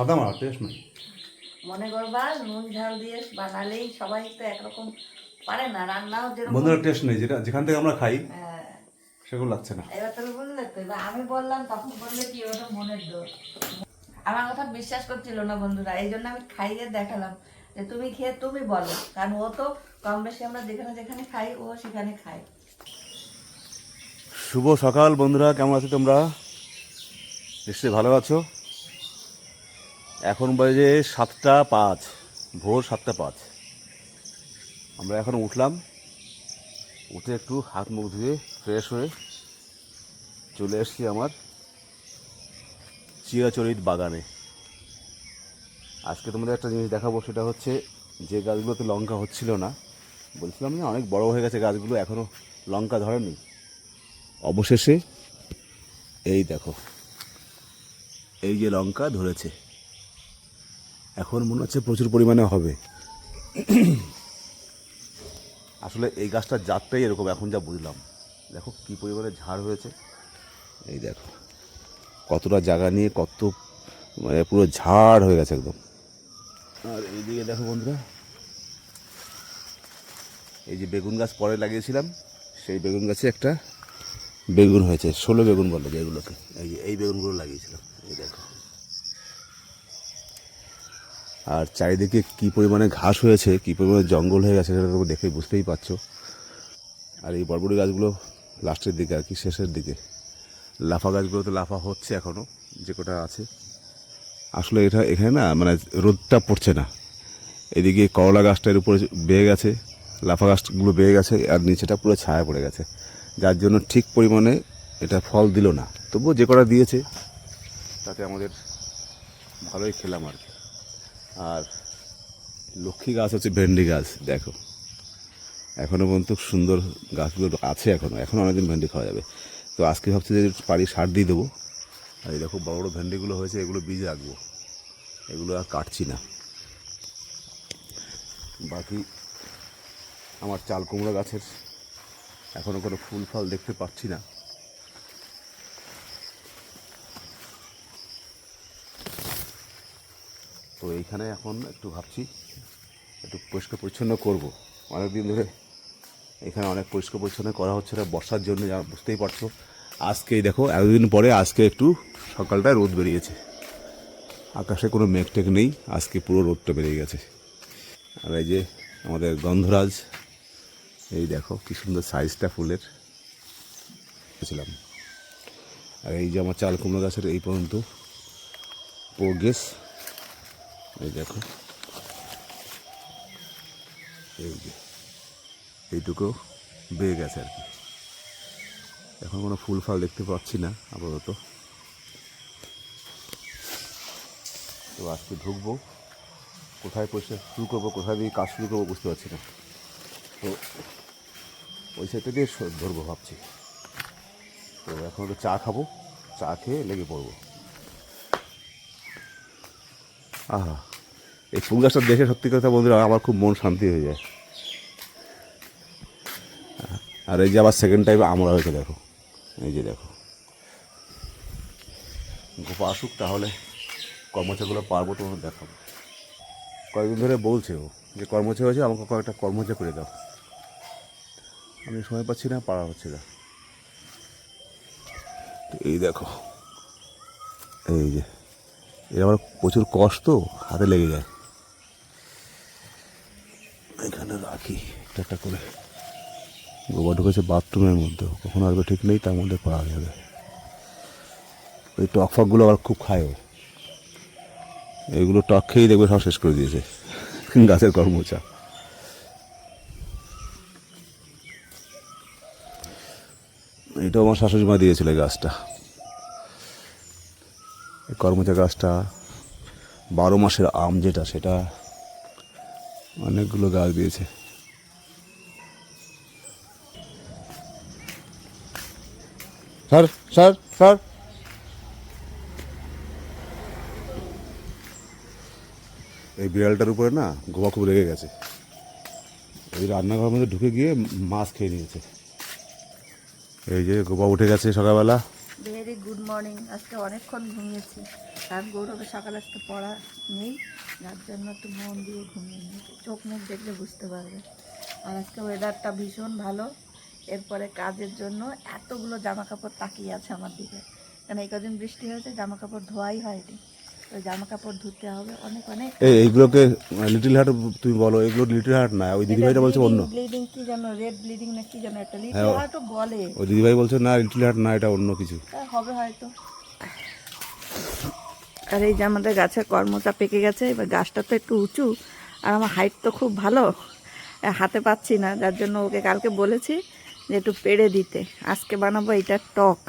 সাদা মারা টেস্ট নাই মনে করবা নুন ঝাল দিয়ে বানালেই সবাই তো একরকম পারে না রান্নাও যেরকম বন্ধুরা টেস্ট নেই যেটা যেখান থেকে আমরা খাই হ্যাঁ, সেগুলো লাগছে না। এবার তুমি বললে তো আমি বললাম তখন বললে কি ওটা মনের দোষ। আমার কথা বিশ্বাস করছিল না বন্ধুরা এই জন্য আমি খাইয়ে দেখালাম যে তুমি খেয়ে তুমি বলো কারণ ও তো কম বেশি আমরা যেখানে যেখানে খাই ও সেখানে খায়। শুভ সকাল বন্ধুরা কেমন আছো তোমরা? নিশ্চয়ই ভালো আছো। এখন বাজে সাতটা পাঁচ, ভোর সাতটা পাঁচ। আমরা এখন উঠলাম, উঠে একটু হাত মুখ ধুয়ে ফ্রেশ হয়ে চলে এসছি আমার চিরাচরিত বাগানে। আজকে তোমাদের একটা জিনিস দেখাবো, সেটা হচ্ছে যে গাছগুলোতে লঙ্কা হচ্ছিল না। বলছিলাম না, অনেক বড় হয়ে গেছে গাছগুলো এখনও লঙ্কা ধরেনি। অবশেষে এই দেখো, এই যে লঙ্কা ধরেছে। এখন মনে হচ্ছে প্রচুর পরিমাণে হবে। আসলে এই গাছটার জাতটাই এরকম, এখন যা বুঝলাম। দেখো কী পরিমাণে ঝাড় হয়েছে। এই দেখো, কতটা জায়গা নিয়ে কত মানে পুরো ঝাড় হয়ে গেছে একদম। আর এইদিকে দেখো বন্ধুরা, এই যে বেগুন গাছ পরে লাগিয়েছিলাম, সেই বেগুন গাছে একটা বেগুন হয়েছে, ষোলো বেগুন বলে যেগুলোকে, এই যে এই বেগুনগুলো লাগিয়েছিলাম, এই দেখো। আর চারিদিকে কি পরিমাণে ঘাস হয়েছে, কি পরিমাণে জঙ্গল হয়ে গেছে সেটা তোমরা দেখে বুঝতেই পারছ। আর এই বরবটি গাছগুলো লাস্টের দিকে আর কি, শেষের দিকে। লাফা গাছগুলো তো লাফা হচ্ছে এখনও যে কটা আছে। আসলে এটা এখানে না মানে রোদটা পড়ছে না। এদিকে করলা গাছটার উপরে বেয়ে গেছে, লাফা গাছগুলো বেয়ে গেছে, আর নিচেটা পুরো ছায়া পড়ে গেছে। যার জন্য ঠিক পরিমাণে এটা ফল দিল না। তবুও যে কটা দিয়েছে, তাতে আমাদের ভালোই খেলাম আর কি। আর লক্ষ্মী গাছ হচ্ছে ভেন্ডি গাছ, দেখো। এখনও পর্যন্ত সুন্দর গাছগুলো আছে এখনও এখনও অনেকদিন ভেন্ডি খাওয়া যাবে। তো আজকে ভাবছি যে পারি সার দিয়ে দেবো। আর এই দেখো, বড় বড় ভেন্ডিগুলো হয়েছে, এগুলো বীজ রাখব এগুলো আর কাটছি না। বাকি আমার চাল কুমড়ো গাছের এখনও কোনো ফুল ফল দেখতে পাচ্ছি না। তো এইখানে এখন একটু ভাবছি, একটু পরিষ্কার পরিচ্ছন্ন করব। অনেক দিন ধরে এখানে অনেক পরিষ্কার পরিচ্ছন্ন করা হচ্ছে না, বর্ষার জন্য যা বুঝতেই পারছ। আজকেই দেখো, এতদিন পরে আজকে একটু সকালটায় রোদ বেরিয়েছে। আকাশে কোনো মেঘ টেঘ নেই, আজকে পুরো রোদটা বেরিয়ে গেছে। আর এই যে আমাদের গন্ধরাজ, এই দেখো কি সুন্দর সাইজটা ফুলের। ছিলাম আর এই যে আমার চাল কুমড়ো গাছের এই পর্যন্ত প্রোগ্রেস এই দেখো। এই যে, এইটুকু বেয়ে গেছে আর কি। এখন কোনো ফুল ফল দেখতে পাচ্ছি না, আপাতত। তো আজকে ঢুকবো। কোথায় পয়সা শুরু করব, কোথায় দিয়ে কাজ শুরু করব বুঝতে পারছি না। তো ওই সাইডটা দিয়ে ধরবো ভাবছি। তো এখন একটু চা খাব, চা খেয়ে লেগে পড়ব। আহা। এই ফুল গাছটা দেখে সত্যি কথা বন্ধুরা আমার খুব মন শান্তি হয়ে যায়। আর এই যে আবার সেকেন্ড টাইম আমরা হয়েছে দেখো। এই যে দেখো। গোপা আসুক তাহলে কর্মচাগুলো পারব তোমার দেখাবো। কয়েকদিন ধরে বলছে ও যে কর্মচা হয়েছে, আমাকে কয়েকটা কর্মচা করে দাও। আমি সময় পাচ্ছি না, পারা হচ্ছে না। এই দেখো। এই যে, এর আমার প্রচুর কষ্ট, হাতে লেগে যায়। এখানে রাখি, একটা একটা করে। গোবর ঢুকেছে বাথরুমের মধ্যে, কখন আসবে ঠিক নেই, তার মধ্যে পাওয়া যাবে। ওই টক ফকগুলো আবার খুব খায় ও। এগুলো টক খেয়েই দেখবে সব শেষ করে দিয়েছে, গাছের কর্মচা। এটাও আমার শাশুড়ি মা দিয়েছিল গাছটা। এই কর্মচা গাছটা বারো মাসের আম যেটা, সেটা অনেকগুলো গাছ দিয়েছে। Sir sir sir. এই বিড়ালটার উপরে না গোবা খুব রেগে গেছে। ওই রান্নাঘরের মধ্যে ঢুকে গিয়ে মাছ খেয়ে নিয়েছে। এই যে গোবা উঠে গেছে সকালবেলা। Very good morning. আজকে অনেকক্ষণ ঘুমিয়েছি। কারণ গৌরবের সকালে আজকে পড়া নেই, যার জন্য একটু মন দিয়ে ঘুমিয়ে নিই চোখ মুখ দেখলে বুঝতে পারবে। আর আজকে ওয়েদারটা ভীষণ ভালো। এরপরে কাজের জন্য এতগুলো জামা কাপড় তাকিয়ে আছে আমার দিকে। কারণ এই কদিন বৃষ্টি হয়েছে জামা কাপড় ধোয়াই হয়নি। জামা কাপড় ধুতে হবে অনেক অনেক। এই এইগুলোকে লিটিল হার্ট তুমি বলো এগুলো লিটিল হার্ট না ওই দিদিভাইটা বলছে অন্য। ব্লিডিং কি যেন রেড ব্লিডিং না কি যেন একটা হ্যাঁ, লিটার বলে। ওই দিদিভাই বলছে না লিটিল হার্ট না এটা অন্য কিছু। হবে হয়তো। আর এই যে আমাদের গাছের কর্মটা পেকে গেছে এবার গাছটা তো একটু উঁচু আর আমার হাইট তো খুব ভালো। হাতে পাচ্ছি না যার জন্য ওকে কালকে বলেছি যে একটু পেড়ে দিতে। আজকে বানাবো এটা টক।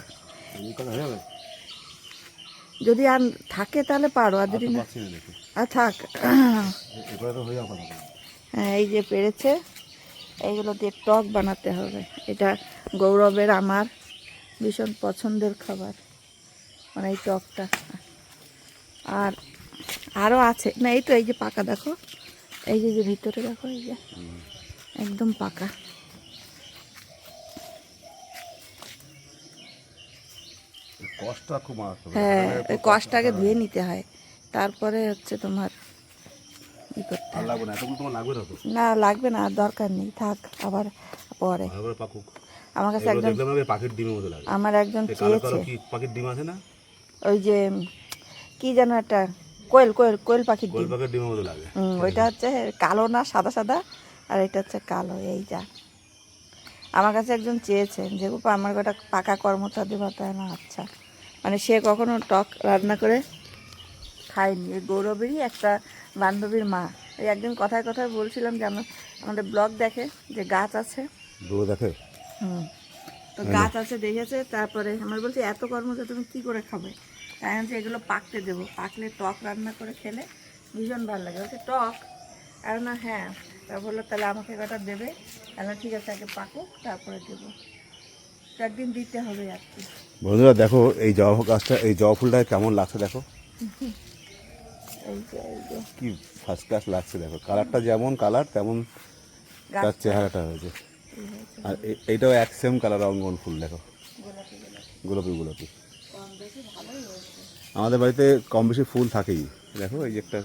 যদি আর থাকে তাহলে পারো আর যদি না আর থাক। হ্যাঁ এই যে পেরেছে এইগুলো দিয়ে টক বানাতে হবে। এটা গৌরবের আমার ভীষণ পছন্দের খাবার মানে এই টকটা। আর আরও আছে। না এই তো এই যে পাকা দেখো। এই যে যে ভিতরে দেখো এই যে। একদম পাকা। কষ্টটা খুব মারাত্মক। হ্যাঁ ওই কষটাকে ধুয়ে নিতে হয়। তারপরে হচ্ছে তোমার ই করতে হয়। লাগবে না? এতগুলো তোমার লাগবে না তো? না লাগবে না আর দরকার নেই। থাক আবার পরে। পাকুক। আমার কাছে এগুলো একজন দেখলাম আগে পাখির ডিমের মতো লাগে। আমার একজন এই কালো কালো চেয়েছে। কি পাখির ডিম আছে না? ওই যে কি যেন একটা কোয়েল কোয়েল কোয়েল পাখির গোল ডিম। পাখির ডিমের মতো লাগে। হুম, ওইটা হচ্ছে কালো না সাদা সাদা আর এটা হচ্ছে কালো এই যা। আমার কাছে একজন চেয়েছে যে বাবা আমার গোটা পাকা কর্মচা দেবা তাই না? আচ্ছা। মানে সে কখনো টক রান্না করে খায়নি। এই গৌরবেরই একটা বান্ধবীর মা। এই একদিন কথায় কথায় বলছিলাম যে আমার আমাদের ব্লগ দেখে যে গাছ আছে। দেখে? হুম। তো গাছ আছে দেখেছে তারপরে আমার বলছে এত কর্মচা তুমি কি করে খাবে? তাই আমি এগুলো পাকতে দেবো। পাকলে টক রান্না করে খেলে ভীষণ ভালো লাগে। বলছে টক? আর না হ্যাঁ। তা বলল তাহলে আমাকে কটা দেবে। তাহলে ঠিক আছে আগে পাকুক তারপরে দেবো। একদিন দিতে হবে আর কি। বন্ধুরা দেখো এই জবা গাছটা এই জবা ফুলটা কেমন লাগছে দেখো? কি ফার্স্ট ক্লাস লাগছে দেখো। কালারটা যেমন কালার তেমন তার চেহারাটা হয়েছে। আর এইটাও এক সেম কালার অঙ্গন ফুল দেখো। গোলাপি গোলাপি। আমাদের বাড়িতে কম বেশি ফুল থাকেই। দেখো এই যে একটা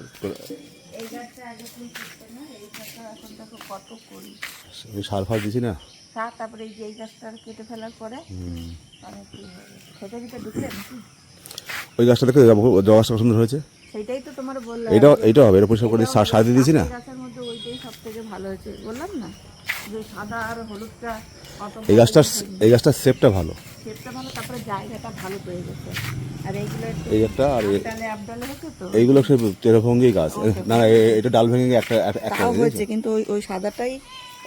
আমি সার ফার দিছি না? সার তারপরে এই যে এই গাছটা কেটে ফেলার পরে অনেক ঢুকলে নাকি? ওই গাছটা দেখো জবা গাছটা সুন্দর হয়েছে? সেইটাই তো তোমার বললাম। হবে এটা পরিষ্কার করে সার দিয়ে দিয়েছি না? গাছের মধ্যে ওইটাই সব থেকে ভালো হয়েছে বললাম না? যে সাদা আর হলুদটা এই এই গাছটার শেপটা ভালো। শেপটা ভালো তারপরে জায়গাটা ভালো পেয়ে গেছে। আর এইগুলো এই একটা আর এইগুলো তেরভঙ্গি গাছ। না না এটা ডাল ভেঙে একটা। হয়েছে কিন্তু ওই ওই সাদাটাই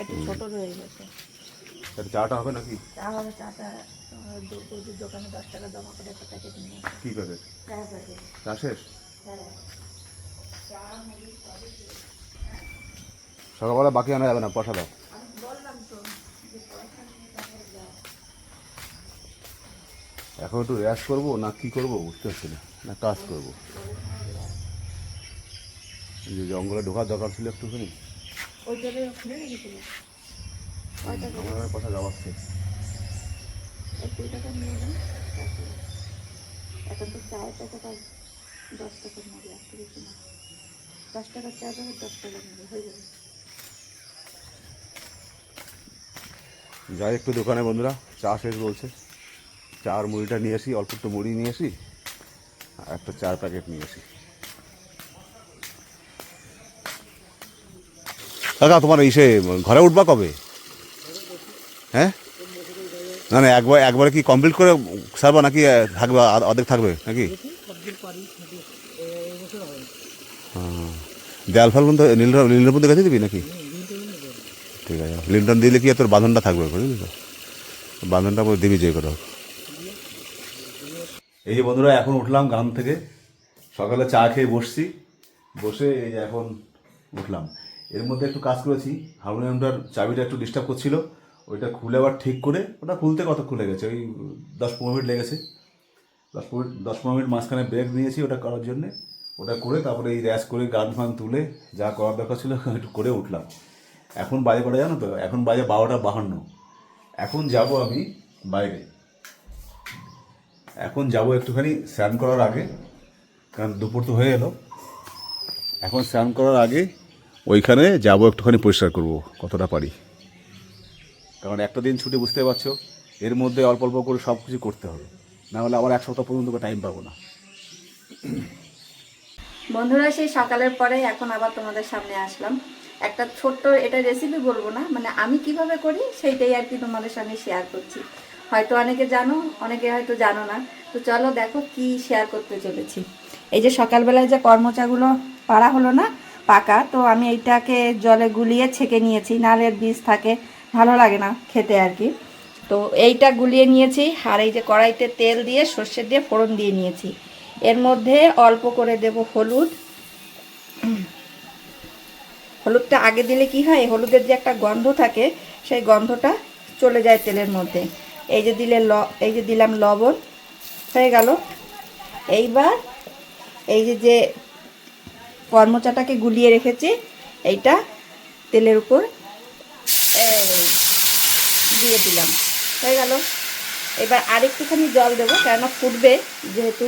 একটু ছোট রয়ে গেছে। এটা চাটা হবে নাকি? চা হবে চাটা আহ, দোকানে দশ টাকা জমা করে একটা প্যাকেট নিয়ে আসে। প্যাকেট চা প্যাকেট চা শেষ? হ্যাঁ। সকালবেলা বাকি আনা যাবে না পয়সা দাও। এখন একটু র্যাশ করব না কি করব বুঝতে পারছি না না কাজ করব। যে জঙ্গলে ঢোকার দরকার ছিল একটুখানি। ওই কথা জবাচ্ছে এই কুড়ি টাকা নিয়ে যান এখন তো চায়ের টাকাটা দশ টাকা নেবে আর কিছু না। দশ টাকা চা দেবে দশ টাকা নেবে হয়ে যাবে। যাই একটু দোকানে বন্ধুরা চা শেষ বলছে। চা আর মুড়িটা নিয়ে আসি অল্প একটু মুড়ি নিয়ে আসি আর একটা চার প্যাকেট নিয়ে আসি। কাকা তোমার ইসে ঘরে উঠবা কবে? হ্যাঁ? না না, একবার একবারে কি কমপ্লিট করে সারবা নাকি থাকবে অর্ধেক থাকবে নাকি? হ্যাঁ। দেয়াল ফাল কিন্তু নীল নীলের মধ্যে গেছে দিবি নাকি? ঠিক আছে। লিন্টন দিলে কি তোর বাঁধনটা থাকবে বুঝলি তো? বাঁধনটা দিবি যে করে এই যে বন্ধুরা, এখন উঠলাম গ্রাম থেকে। সকালে চা খেয়ে বসছি। বসে এই যে এখন উঠলাম। এর মধ্যে একটু কাজ করেছি। হারমোনিয়ামটার চাবিটা একটু ডিস্টার্ব করছিল। ওইটা খুলে আবার ঠিক করে, ওটা খুলতে কত খুলে গেছে ওই দশ পনেরো মিনিট লেগেছে। দশ পনেরো দশ পনেরো মিনিট মাঝখানে ব্রেক নিয়েছি ওটা করার জন্যে। ওটা করে তারপরে এই র্যাশ করে গান ফান তুলে যা করার দরকার ছিল একটু করে উঠলাম। এখন বাজে কটা জানো তো? এখন বাজে বারোটা বাহান্ন। এখন যাব আমি বাইরে। এখন যাব একটুখানি স্নান করার আগে, কারণ দুপুর তো হয়ে এলো। এখন স্নান করার আগে ওইখানে যাব একটুখানি পরিষ্কার করব, কতটা পারি। কারণ একটা দিন ছুটি বুঝতে পারছ, এর মধ্যে অল্প অল্প করে সব কিছু করতে হবে। না হলে আবার এক সপ্তাহ পর্যন্ত টাইম পাবো না। বন্ধুরা, সেই সকালের পরে এখন আবার তোমাদের সামনে আসলাম। একটা ছোট্ট এটা রেসিপি বলব না মানে আমি কীভাবে করি সেইটাই আর কি তোমাদের সামনে শেয়ার করছি। হয়তো অনেকে জানো, অনেকে হয়তো জানো না। তো চলো দেখো কি শেয়ার করতে চলেছি। এই যে সকালবেলায় যে কর্মচাগুলো পাড়া হলো না, পাকা, তো আমি এইটাকে জলে গুলিয়ে ছেঁকে নিয়েছি। নালের বীজ থাকে ভালো লাগে না খেতে আর কি। তো এইটা গুলিয়ে নিয়েছি, আর এই যে কড়াইতে তেল দিয়ে সর্ষে দিয়ে ফোড়ন দিয়ে নিয়েছি। এর মধ্যে অল্প করে দেব হলুদ। হলুদটা আগে দিলে কি হয়, হলুদের যে একটা গন্ধ থাকে, সেই গন্ধটা চলে যায় তেলের মধ্যে। এই যে দিলে ল, এই যে দিলাম লবণ, হয়ে গেল। এইবার এই যে যে কর্মচাটাকে গুলিয়ে রেখেছি, এইটা তেলের উপর দিয়ে দিলাম। হয়ে গেল। এবার আরেকটুখানি জল দেবো, কেননা ফুটবে যেহেতু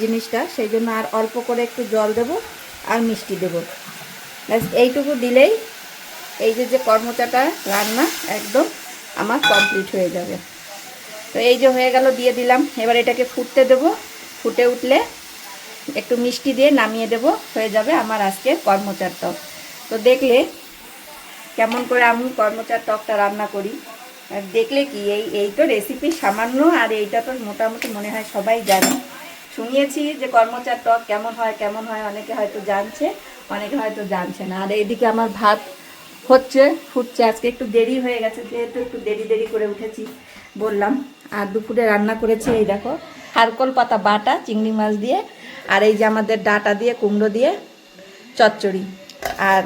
জিনিসটা, সেই জন্য আর অল্প করে একটু জল দেবো আর মিষ্টি দেবো। ব্যাস, এইটুকু দিলেই এই যে যে কর্মচাটা রান্না একদম আমার কমপ্লিট হয়ে যাবে। তো এই যে হয়ে গেল, দিয়ে দিলাম। এবার এটাকে ফুটতে দেবো। ফুটে উঠলে একটু মিষ্টি দিয়ে নামিয়ে দেব। হয়ে যাবে আমার আজকে কর্মচার টক তো দেখলে কেমন করে আমি কর্মচার টকটা রান্না করি। দেখলে কি, এই এই তো রেসিপি সামান্য আর এইটা তো মোটামুটি মনে হয় সবাই জানে। শুনিয়েছি যে কর্মচার টক কেমন হয় কেমন হয়, অনেকে হয়তো জানছে, অনেকে হয়তো জানছে না। আর এইদিকে আমার ভাত হচ্ছে, ফুটছে। আজকে একটু দেরি হয়ে গেছে, যেহেতু একটু দেরি দেরি করে উঠেছি বললাম। আর দুপুরে রান্না করেছি, এই দেখো, হারকল পাতা বাটা, চিংড়ি মাছ দিয়ে, আর এই যে আমাদের ডাটা দিয়ে, কুমড়ো দিয়ে চচ্চড়ি। আর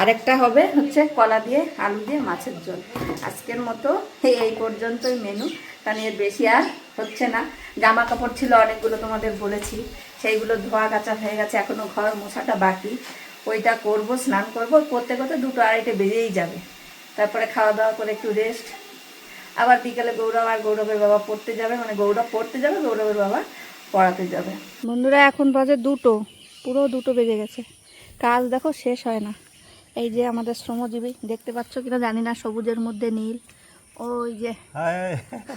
আরেকটা হবে হচ্ছে কলা দিয়ে আলু দিয়ে মাছের ঝোল। আজকের মতো এই পর্যন্তই মেনু কারণ এর বেশি আর হচ্ছে না। জামা কাপড় ছিল অনেকগুলো তোমাদের বলেছি। সেইগুলো ধোয়া কাচা হয়ে গেছে এখনও ঘর মোছাটা বাকি। ওইটা করব, স্নান করব। করতে করতে দুটো আড়াইটে বেজেই যাবে। তারপরে খাওয়া দাওয়া করে একটু রেস্ট আবার বিকেলে গৌরব আর গৌরবের বাবা পড়তে যাবে। মানে গৌরব পড়তে যাবে, গৌরবের বাবা পড়াতে যাবে। বন্ধুরা, এখন বাজে দুটো। পুরো দুটো বেজে গেছে। কাজ দেখো শেষ হয় না। এই যে আমাদের শ্রমজীবী দেখতে পাচ্ছ কিনা জানি না সবুজের মধ্যে নীল। ওই যে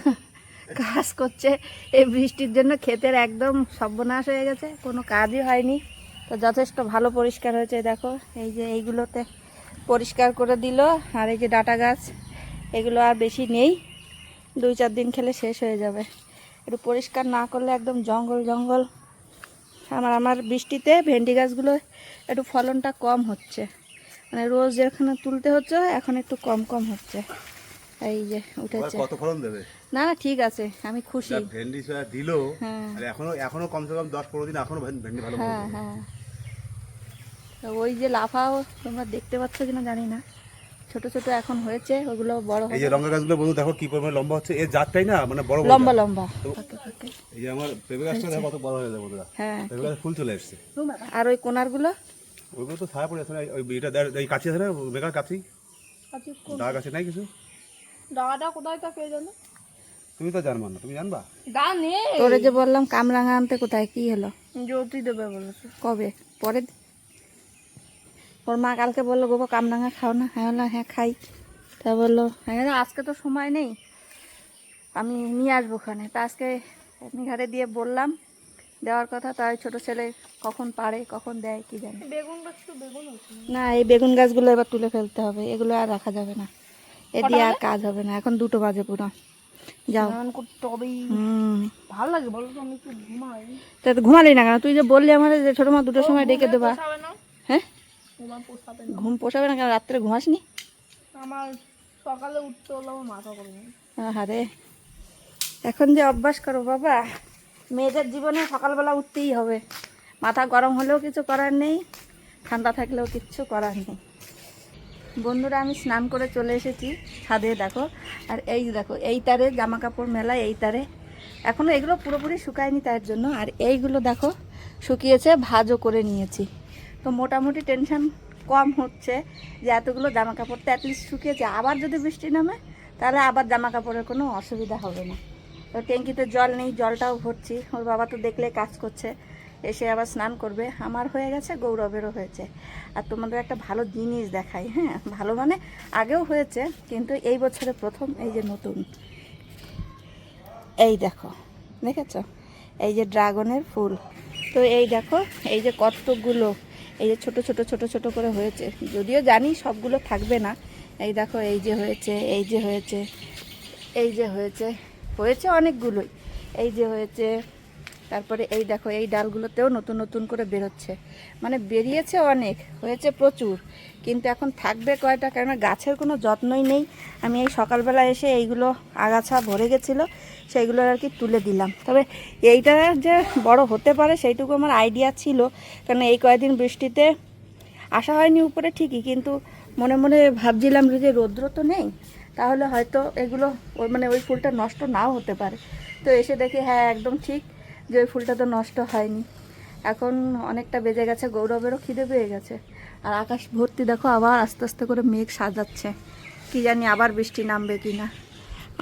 কাজ করছে। এই বৃষ্টির জন্য ক্ষেতের একদম সর্বনাশ হয়ে গেছে কোনো কাজই হয়নি। তো যথেষ্ট ভালো পরিষ্কার হয়েছে দেখো। এই যে এইগুলোতে পরিষ্কার করে দিল আর এই যে ডাটা গাছ এগুলো আর বেশি নেই। দুই চার দিন খেলে শেষ হয়ে যাবে। একটু পরিষ্কার না করলে একদম জঙ্গল জঙ্গল। আমার আমার বৃষ্টিতে ভেন্ডি গাছগুলো একটু ফলনটা কম হচ্ছে। মানে রোজ যেখানে তুলতে হচ্ছে এখন একটু কম কম হচ্ছে। এই যে উঠেছে। কত ফলন দেবে? না না ঠিক আছে আমি খুশি। ভেন্ডি দিল হ্যাঁ। আর এখনও এখনও কমসে কম দশ পনেরো দিন এখনও ভেন্ডি ভালো হ্যাঁ হ্যাঁ। ওই যে লাফাও তোমরা দেখতে পাচ্ছ কিনা জানি না। ছোট ছোট এখন হয়েছে ওগুলো বড় এই যে লঙ্কা গাছগুলো বন্ধু দেখো কি পরিমাণে লম্বা হচ্ছে। এর জাতটাই না মানে বড় লম্বা লম্বা। এই যে আমার পেঁপে গাছটা দেখো কত বড় হয়ে যাবে বন্ধুরা। হ্যাঁ। পেঁপে গাছে ফুল চলে এসছে। আর ওই কোনারগুলো? ওইগুলো তো ছায়া পড়ে আছে না ওই এটা এই কাছি আছে না বেকার কাছি? দাগ আছে নাই কিছু? দাদা কোথায় থাকে জানো তুমি তো জানবা না তুমি জানবা? দা নেই তোরে যে বললাম কামরাঙা আনতে কোথায় কি হলো? জ্যোতি দেবে বলেছে। কবে? পরে ওর মা কালকে বলল গোবো কামরাঙা খাও না। হ্যাঁ বললাম হ্যাঁ খাই। তা বলল হ্যাঁ না, আজকে তো সময় নেই। আমি নিয়ে আসব ওখানে। তা আজকে এমনি ঘাটে দিয়ে বললাম দেওয়ার কথা তাই ছোট ছেলে কখন পারে কখন দেয় কি জানি। বেগুন গাছ তো বেগুন হচ্ছে না এই বেগুন গাছগুলো এবার তুলে ফেলতে হবে এগুলো আর রাখা যাবে না। এ দিয়ে আর কাজ হবে না এখন দুটো বাজে পুরো। যাও। ভালো লাগে বলো তো আমি ঘুমাই। তা তো ঘুমালি না কেন? তুই যে বললি আমার যে ছোটো মা দুটোর সময় ডেকে দেবা। হ্যাঁ? ঘুম পোষাবে না। কেন? রাত্রে ঘুমাসনি? আমার সকালে উঠতে হলে আমার মাথা করে নেই আরে এখন যে অভ্যাস করো বাবা। মেয়েদের জীবনে সকালবেলা উঠতেই হবে। মাথা গরম হলেও কিছু করার নেই, ঠান্ডা থাকলেও কিচ্ছু করার নেই। বন্ধুরা, আমি স্নান করে চলে এসেছি। ছাদে দেখো, আর এই দেখো, এই তারে জামা কাপড় মেলা, এই তারে। এখনও এগুলো পুরোপুরি শুকায়নি তার জন্য, আর এইগুলো দেখো, শুকিয়েছে, ভাজও করে নিয়েছি। তো মোটামুটি টেনশন কম হচ্ছে যে এতগুলো জামা কাপড় তো অ্যাটলিস্ট শুকিয়েছে। আবার যদি বৃষ্টি নামে, তাহলে আবার জামা কাপড়ের কোনো অসুবিধা হবে না। তো ট্যাঙ্কিতে জল নেই, জলটাও ভরছি। ওর বাবা তো দেখলে কাজ করছে। এসে আবার স্নান করবে। আমার হয়ে গেছে, গৌরবেরও হয়েছে। আর তোমাদের একটা ভালো জিনিস দেখাই হ্যাঁ? ভালো মানে আগেও হয়েছে, কিন্তু এই বছরে প্রথম এই যে নতুন। এই দেখো, দেখেছ? এই যে ড্রাগনের ফুল। তো এই দেখো, এই যে কতগুলো, এই যে ছোট ছোট ছোট ছোট করে হয়েছে। যদিও জানি সবগুলো থাকবে না। এই দেখো, এই যে হয়েছে, এই যে হয়েছে, এই যে হয়েছে। হয়েছে অনেকগুলোই। এই যে হয়েছে, তারপরে এই দেখো, এই ডালগুলোতেও নতুন নতুন করে বেরোচ্ছে। মানে বেরিয়েছে অনেক, হয়েছে প্রচুর। কিন্তু এখন থাকবে কয়টা কারণ গাছের কোনো যত্নই নেই। আমি এই সকালবেলা এসে এইগুলো আগাছা ভরে গেছিল, সেইগুলো আর কি তুলে দিলাম। তবে এইটা যে বড় হতে পারে, সেইটুকু আমার আইডিয়া ছিল। কারণ এই কয়েকদিন বৃষ্টিতে আসা হয়নি উপরে ঠিকই, কিন্তু মনে মনে ভাবছিলাম যে রৌদ্র তো নেই তাহলে হয়তো এগুলো ওই মানে ওই ফুলটা নষ্ট নাও হতে পারে। তো এসে দেখি হ্যাঁ একদম ঠিক যে ওই ফুলটা তো নষ্ট হয়নি। এখন অনেকটা বেজে গেছে, গৌরবেরও খিদে পেয়ে গেছে। আর আকাশ ভর্তি, দেখো, আবার আস্তে আস্তে করে মেঘ সাজাচ্ছে। কি জানি আবার বৃষ্টি নামবে কি না।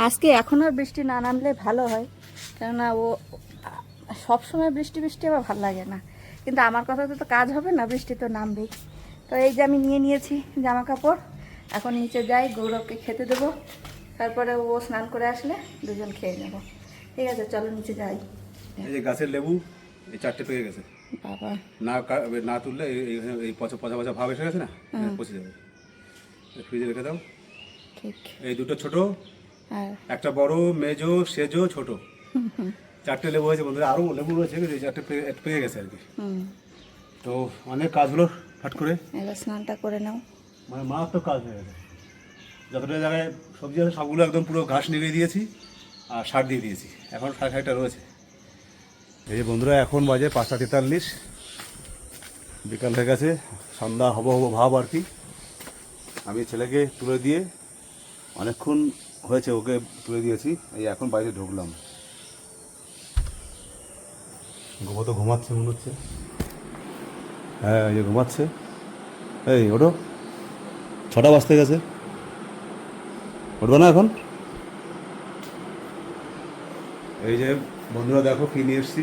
আজকে এখন আর বৃষ্টি না নামলে ভালো হয়। কেননা ও সবসময় বৃষ্টি বৃষ্টি আবার ভালো লাগে না। কিন্তু আমার কথাতে তো কাজ হবে না, বৃষ্টি তো নামবেই। তো এই যে আমি নিয়ে নিয়েছি জামা কাপড় এখন নিচে যাই গৌরবকে খেতে দেবো। তারপরে ও স্নান করে আসলে দুজন খেয়ে নেব। ঠিক আছে চলো নিচে যাই। এই যে গাছের লেবু এই চারটে পেয়ে গেছে। বাবা। না না তুললে এই- পচা পচা পচা ভাব এসে গেছে না? পচে যাবে। ফ্রিজে রেখে দাও। ঠিক। এই দুটো ছোট একটা বড় মেজো সেজো ছোট। চারটে লেবু হয়েছে বন্ধুরা আরও লেবু রয়েছে এই চারটে পেয়ে- গেছে আর কি। হুম। তো অনেক কাজগুলো ফাট করে। এবার স্নানটা করে নাও। মানে মারাত্মক কাজ হয়ে গেছে। যতটা জায়গায় সবজি আছে, সবগুলো একদম পুরো ঘাস নিভিয়ে দিয়েছি আর সার দিয়ে দিয়েছি। এখন সাড়ে সাড়েটা রয়েছে। এই যে বন্ধুরা, এখন বাজে পাঁচটা তেতাল্লিশ। বিকাল হয়ে গেছে, সন্ধ্যা হব হব ভাব আর কি। আমি ছেলেকে তুলে দিয়ে অনেকক্ষণ হয়েছে ওকে তুলে দিয়েছি, এই এখন বাড়িতে ঢুকলাম। ঘুমো তো ঘুমাচ্ছে মনে হচ্ছে। হ্যাঁ এই ঘুমাচ্ছে। এই ওটো ছটা বাজতে গেছে। উঠবে না এখন? এই যে বন্ধুরা দেখো কি নিয়ে এসছি।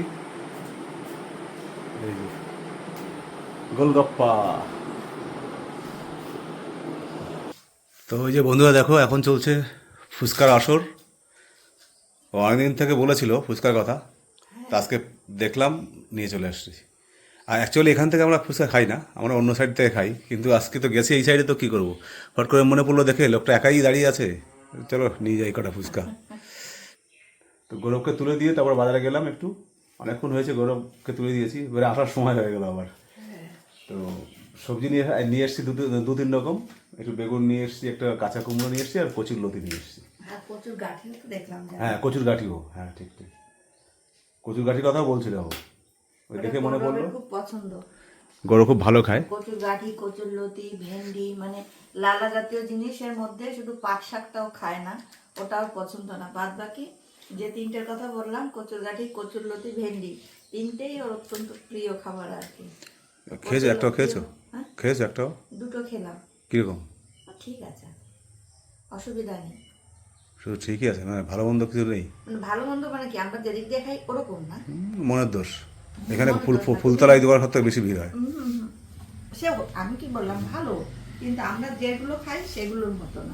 এই যে গোলগপ্পা। তো ওই যে বন্ধুরা দেখো, এখন চলছে ফুচকার আসর। অনেকদিন থেকে বলেছিল ফুচকার কথা। তা আজকে দেখলাম, নিয়ে চলে আসছি আর অ্যাকচুয়ালি এখান থেকে আমরা ফুচকা খাই না আমরা অন্য সাইড থেকে খাই। কিন্তু আজকে তো গেছি এই সাইডে তো কী করব? হট করে মনে পড়ল দেখে লোকটা একাই দাঁড়িয়ে আছে। চলো নিয়ে যাই কটা ফুচকা। তো গৌরবকে তুলে দিয়ে তারপর বাজারে গেলাম একটু। অনেকক্ষণ হয়েছে গৌরবকে তুলে দিয়েছি। এবারে আসার সময় হয়ে গেল আবার। তো সবজি নিয়ে নিয়ে এসেছি দু দু তিন রকম। একটু বেগুন নিয়ে এসেছি একটা কাঁচা কুমড়ো নিয়ে এসেছি আর কচুর লতি নিয়ে এসেছি। হ্যাঁ কচুর গাঠিও। হ্যাঁ ঠিক ঠিক। কচুর গাঠির কথাও বলছিল ওই দেখে মনে পড়ল? খুব পছন্দ। গৌরব খুব ভালো খায়? কচুর গাঠি কচুর লতি ভেন্ডি মানে লালা জাতীয় জিনিসের মধ্যে শুধু পাট শাকটাও খায় না ওটাও পছন্দ না। বাদ বাকি যে তিনটের কথা বললাম কচুর গাঠি কচুর লতি ভেন্ডি তিনটেই ওর অত্যন্ত প্রিয় খাবার আর কি। খেয়েছো একটাও খেয়েছো? হ্যাঁ? খেয়েছো একটাও? দুটো খেলাম। কীরকম? ঠিক আছে। অসুবিধা নেই। শুধু ঠিকই আছে মানে ভালো মন্দ কিছু নেই? মানে ভালো মন্দ মানে কি আমরা যেদিক দিয়ে খাই ওরকম না? মনের দোষ। এখানে ফুল ফুল- ফুলতলায় দেওয়ার ক্ষেত্রে বেশি ভিড় হয়। সে আমি কি বললাম? ভালো। কিন্তু আমরা যেগুলো খাই সেগুলোর মতো না।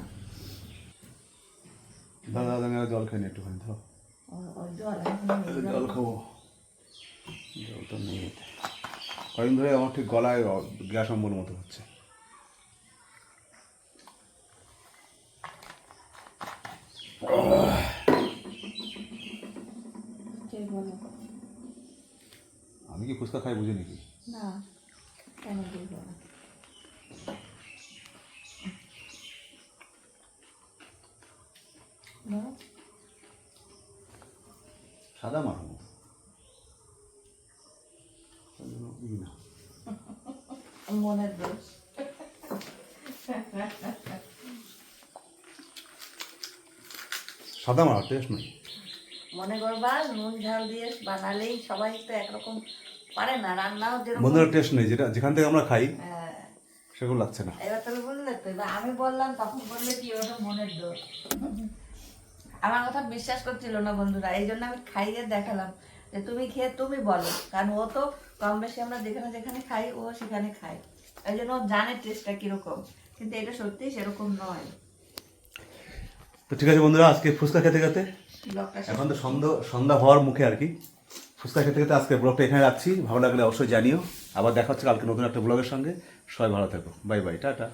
দাদা দাদা জল খাই একটুখানি ধরো। জল খাব। জল তো নেই কদিন ধরে আমার ঠিক গলায় গ্যাস অম্বল মতো হচ্ছে। কি ফুচকা খাই বুঝি নাকি না কেন বলব না? সাদা মনের দোষ। সাদা মারা টেস্ট নেই। মনে করবা নুন ঝাল দিয়ে বানালেই সবাই তো একরকম পারে না রান্নাও যেরকম বন্ধুরা টেস্ট নেই যেটা যেখান থেকে আমরা খাই হ্যাঁ, সেগুলো লাগছে না। এবার তাহলে বললে তো এবার আমি বললাম তখন বললে কি ওটা মনের দোষ। আমার কথা বিশ্বাস করছিল না বন্ধুরা এই জন্য আমি খাইয়ে দেখালাম। যে তুমি খেয়ে তুমি বলো কারণ ও তো কম বেশি আমরা যেখানে যেখানে খাই ও সেখানে খায়। এই জন্য ও জানে টেস্টটা কীরকম কিন্তু এটা সত্যি সেরকম নয়। তো ঠিক আছে বন্ধুরা আজকে ফুচকা খেতে খেতে এখন তো সন্ধ্যা সন্ধ্যা হওয়ার মুখে আর কি। ফুচকা খেতে খেতে আজকে ব্লগটা এখানে রাখছি। ভালো লাগলে অবশ্যই জানিও। আবার দেখা হচ্ছে কালকে নতুন একটা ব্লগের সঙ্গে। সবাই ভালো থাকো। Bye bye, tata.